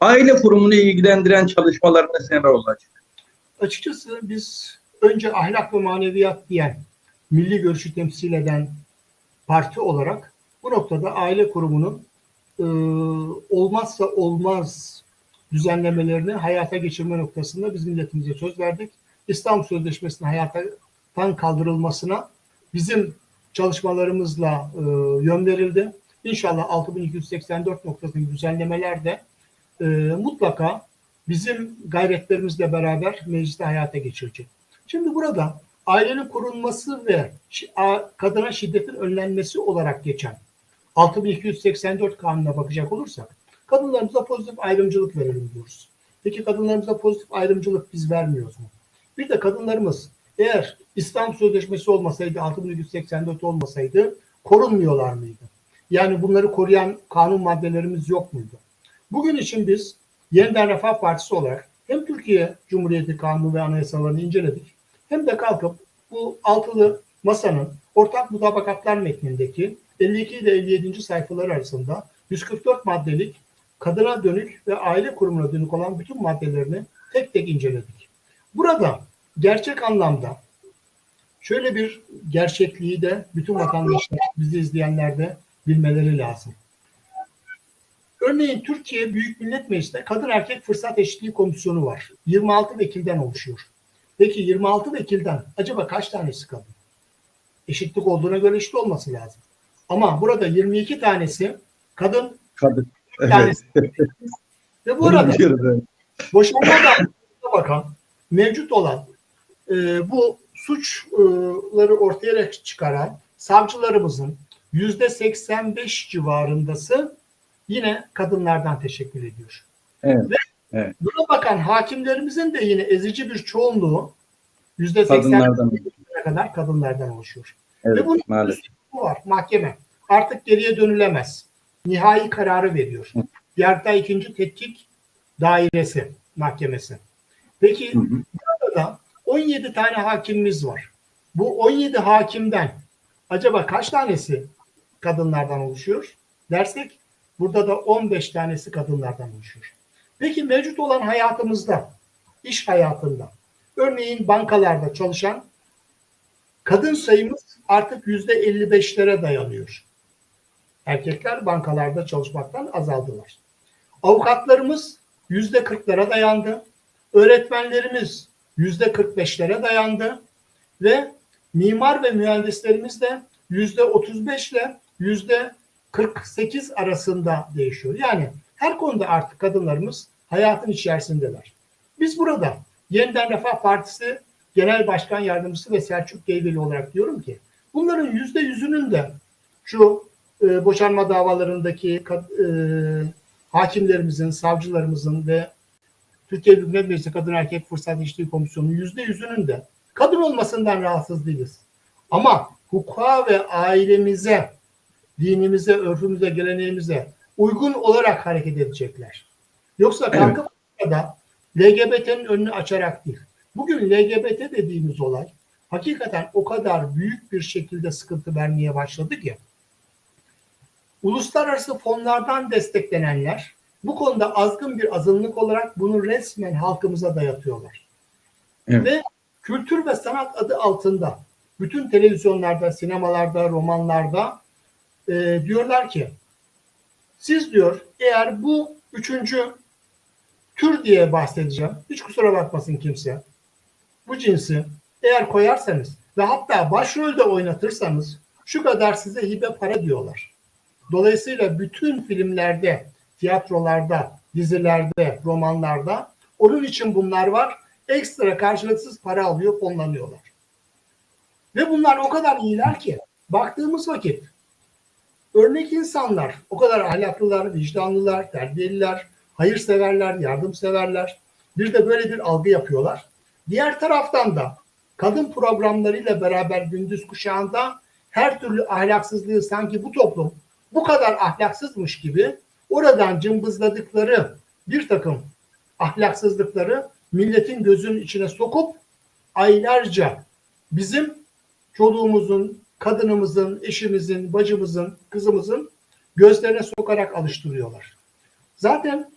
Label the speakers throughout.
Speaker 1: Aile kurumunu ilgilendiren çalışmalarınız neler olacak?
Speaker 2: Açıkçası biz önce ahlak ve maneviyat diyen, milli görüşü temsil eden parti olarak bu noktada aile kurumunun e, olmazsa olmaz düzenlemelerini hayata geçirme noktasında biz milletimize söz verdik. İstanbul Sözleşmesi'nin hayattan kaldırılmasına bizim çalışmalarımızla e, yön verildi. İnşallah 6284 noktasındaki düzenlemeler de e, mutlaka bizim gayretlerimizle beraber mecliste hayata geçirecek. Şimdi burada ailenin korunması ve kadına şiddetin önlenmesi olarak geçen 6284 kanuna bakacak olursak kadınlarımıza pozitif ayrımcılık verelim diyoruz. Peki kadınlarımıza pozitif ayrımcılık biz vermiyoruz mu? Bir de kadınlarımız eğer İslam Sözleşmesi olmasaydı 6284 olmasaydı korunmuyorlar mıydı? Yani bunları koruyan kanun maddelerimiz yok muydu? Bugün için biz Yeniden Refah Partisi olarak hem Türkiye Cumhuriyeti Kanunu ve Anayasalarını inceledik hem de kalkıp bu altılı masanın ortak mutabakatlar metnindeki 52 ile 57. sayfalar arasında 144 maddelik kadına dönük ve aile kurumuna dönük olan bütün maddelerini tek tek inceledik. Burada gerçek anlamda şöyle bir gerçekliği de bütün vatandaşlar, bizi izleyenler de bilmeleri lazım. Örneğin Türkiye Büyük Millet Meclisi'nde Kadın Erkek Fırsat Eşitliği Komisyonu var. 26 vekilden oluşuyor. Peki 26 vekilden acaba kaç tanesi kadın? Eşitlik olduğuna göre eşit olması lazım. Ama burada 22 tanesi kadın,
Speaker 1: Kadın.
Speaker 2: bir tanesi ve bu arada
Speaker 1: evet.
Speaker 2: boşanma davasına bakan mevcut olan e, bu suçları ortaya çıkaran savcılarımızın yüzde 85 civarındası yine kadınlardan teşekkür ediyor.
Speaker 1: Evet,
Speaker 2: Ve
Speaker 1: evet.
Speaker 2: buna bakan hakimlerimizin de yine ezici bir çoğunluğu yüzde 80
Speaker 1: Kadınlardan.
Speaker 2: kadar kadınlardan oluşuyor.
Speaker 1: Evet,
Speaker 2: Ve bunun
Speaker 1: maalesef.
Speaker 2: var mahkeme. Artık geriye dönülemez. Nihai kararı veriyor.
Speaker 1: Hı.
Speaker 2: Yargıtay 2. Tetkik Dairesi Mahkemesi. Peki
Speaker 1: Hı hı.
Speaker 2: burada da 17 tane hakimimiz var. Bu 17 hakimden acaba kaç tanesi kadınlardan oluşuyor dersek burada da 15 tanesi kadınlardan oluşuyor. Peki mevcut olan hayatımızda, iş hayatında, örneğin bankalarda çalışan kadın sayımız artık yüzde 55'lere dayanıyor. Erkekler bankalarda çalışmaktan azaldılar. Avukatlarımız yüzde 40'lara dayandı. Öğretmenlerimiz yüzde 45'lere dayandı. Ve mimar ve mühendislerimiz de yüzde 35 ile yüzde 48 arasında değişiyor. Yani her konuda artık kadınlarımız hayatın içerisindeler. Biz burada Yeniden Refah Partisi Genel Başkan Yardımcısı ve Selçuk Geybeli olarak diyorum ki bunların yüzde yüzünün de şu e, boşanma davalarındaki e, hakimlerimizin, savcılarımızın ve Türkiye Büyük Millet Meclisi Kadın Erkek Fırsat Eşitliği Komisyonu'nun yüzde yüzünün de kadın olmasından rahatsız değiliz. Ama hukuka ve ailemize, dinimize, örfümüze, geleneğimize uygun olarak hareket edecekler. Yoksa kalkıp da LGBT'nin önünü açarak değil. Bugün LGBT dediğimiz olay hakikaten o kadar büyük bir şekilde sıkıntı vermeye başladı ki uluslararası fonlardan desteklenenler bu konuda azgın bir azınlık olarak bunu resmen halkımıza dayatıyorlar.
Speaker 1: Evet.
Speaker 2: Ve kültür ve sanat adı altında bütün televizyonlarda, sinemalarda, romanlarda e, diyorlar ki siz diyor eğer bu üçüncü tür diye bahsedeceğim. Hiç kusura bakmasın kimse. Bu cinsi eğer koyarsanız ve hatta başrolde oynatırsanız şu kadar size hibe para diyorlar. Dolayısıyla bütün filmlerde, tiyatrolarda, dizilerde, romanlarda onun için bunlar var. Ekstra karşılıksız para alıyor, fonlanıyorlar. Ve bunlar o kadar iyiler ki baktığımız vakit örnek insanlar, o kadar ahlaklılar, vicdanlılar, terbiyeliler, hayırseverler, yardımseverler. Bir de böyle bir algı yapıyorlar. Diğer taraftan da kadın programlarıyla beraber gündüz kuşağında her türlü ahlaksızlığı sanki bu toplum bu kadar ahlaksızmış gibi oradan cımbızladıkları bir takım ahlaksızlıkları milletin gözünün içine sokup aylarca bizim çoluğumuzun, kadınımızın, eşimizin, bacımızın, kızımızın gözlerine sokarak alıştırıyorlar. Zaten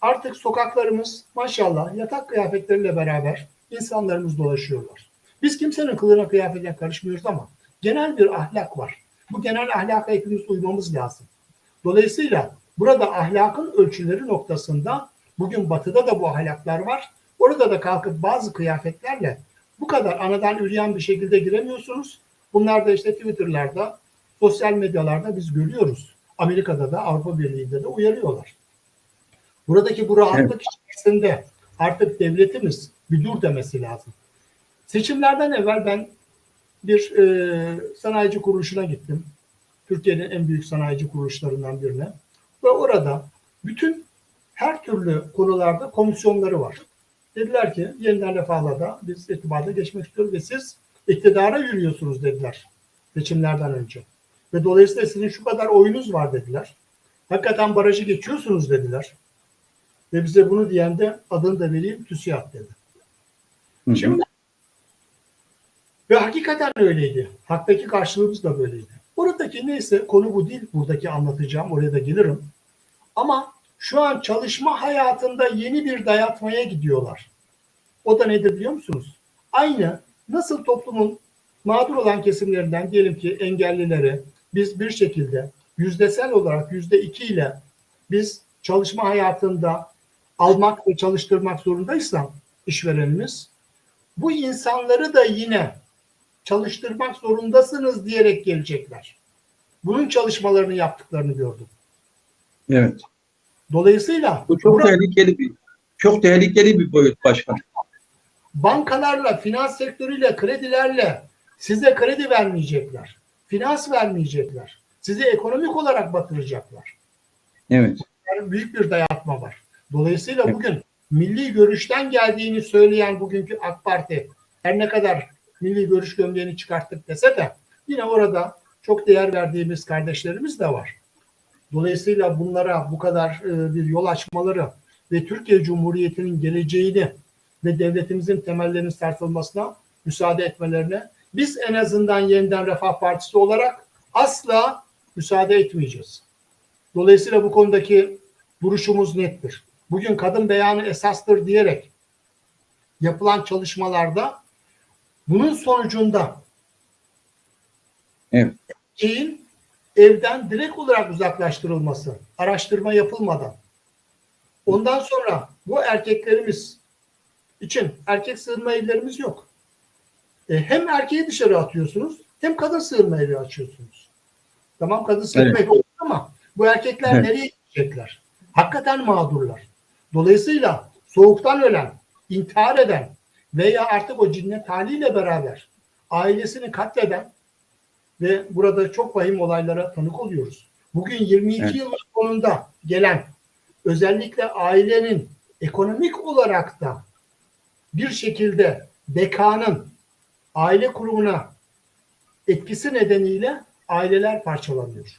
Speaker 2: artık sokaklarımız maşallah yatak kıyafetleriyle beraber insanlarımız dolaşıyorlar. Biz kimsenin kılığına kıyafetine karışmıyoruz ama genel bir ahlak var. Bu genel ahlaka hepimiz uymamız lazım. Dolayısıyla burada ahlakın ölçüleri noktasında bugün batıda da bu ahlaklar var. Orada da kalkıp bazı kıyafetlerle bu kadar anadan üreyen bir şekilde giremiyorsunuz. Bunlar da işte Twitter'larda, sosyal medyalarda biz görüyoruz. Amerika'da da Avrupa Birliği'nde de uyarıyorlar. Buradaki bu rahatlık içerisinde artık devletimiz bir dur demesi lazım. Seçimlerden evvel ben bir e, sanayici kuruluşuna gittim. Türkiye'nin en büyük sanayici kuruluşlarından birine. Ve orada bütün her türlü konularda komisyonları var. Dediler ki yeniden refahla biz itibada geçmek istiyoruz ve siz iktidara yürüyorsunuz dediler seçimlerden önce. Ve dolayısıyla sizin şu kadar oyunuz var dediler. Hakikaten barajı geçiyorsunuz dediler. Ve bize bunu diyen de adını da vereyim TÜSİAD dedi.
Speaker 1: Hı hı.
Speaker 2: Şimdi ve hakikaten öyleydi. Haktaki karşılığımız da böyleydi. Buradaki neyse konu bu değil. Buradaki anlatacağım. Oraya da gelirim. Ama şu an çalışma hayatında yeni bir dayatmaya gidiyorlar. O da nedir biliyor musunuz? Aynı nasıl toplumun mağdur olan kesimlerinden diyelim ki engellileri biz bir şekilde yüzdesel olarak yüzde iki ile biz çalışma hayatında almak ve çalıştırmak zorundaysam işverenimiz bu insanları da yine çalıştırmak zorundasınız diyerek gelecekler. Bunun çalışmalarını yaptıklarını gördüm.
Speaker 1: Evet.
Speaker 2: Dolayısıyla
Speaker 1: Bu çok
Speaker 2: burada
Speaker 1: tehlikeli bir çok tehlikeli bir boyut başkan.
Speaker 2: Bankalarla, finans sektörüyle, kredilerle size kredi vermeyecekler. Finans vermeyecekler. Sizi ekonomik olarak batıracaklar.
Speaker 1: Evet.
Speaker 2: Yani büyük bir dayatma var. Dolayısıyla
Speaker 1: Evet.
Speaker 2: bugün milli görüşten geldiğini söyleyen bugünkü AK Parti her ne kadar milli görüş gömleğini çıkarttık dese de yine orada çok değer verdiğimiz kardeşlerimiz de var. Dolayısıyla bunlara bu kadar e, bir yol açmaları ve Türkiye Cumhuriyeti'nin geleceğini ve devletimizin temellerinin sarsılmasına müsaade etmelerine biz en azından yeniden Refah Partisi olarak asla müsaade etmeyeceğiz. Dolayısıyla bu konudaki duruşumuz nettir. Bugün kadın beyanı esastır diyerek yapılan çalışmalarda bunun sonucunda
Speaker 1: Evet.
Speaker 2: erkeğin evden direkt olarak uzaklaştırılması, araştırma yapılmadan. Ondan sonra bu erkeklerimiz için erkek sığınma evlerimiz yok. E, hem erkeği dışarı atıyorsunuz hem kadın sığınma evi açıyorsunuz. Tamam kadın sığınma
Speaker 1: Evet.
Speaker 2: evi olur ama bu erkekler
Speaker 1: Evet.
Speaker 2: nereye gidecekler? Hakikaten mağdurlar. Dolayısıyla soğuktan ölen, intihar eden veya artık o cinnet haliyle beraber ailesini katleden ve burada çok vahim olaylara tanık oluyoruz. Bugün 22
Speaker 1: Evet.
Speaker 2: yılın sonunda gelen özellikle ailenin ekonomik olarak da bir şekilde bekanın aile kurumuna etkisi nedeniyle aileler parçalanıyor.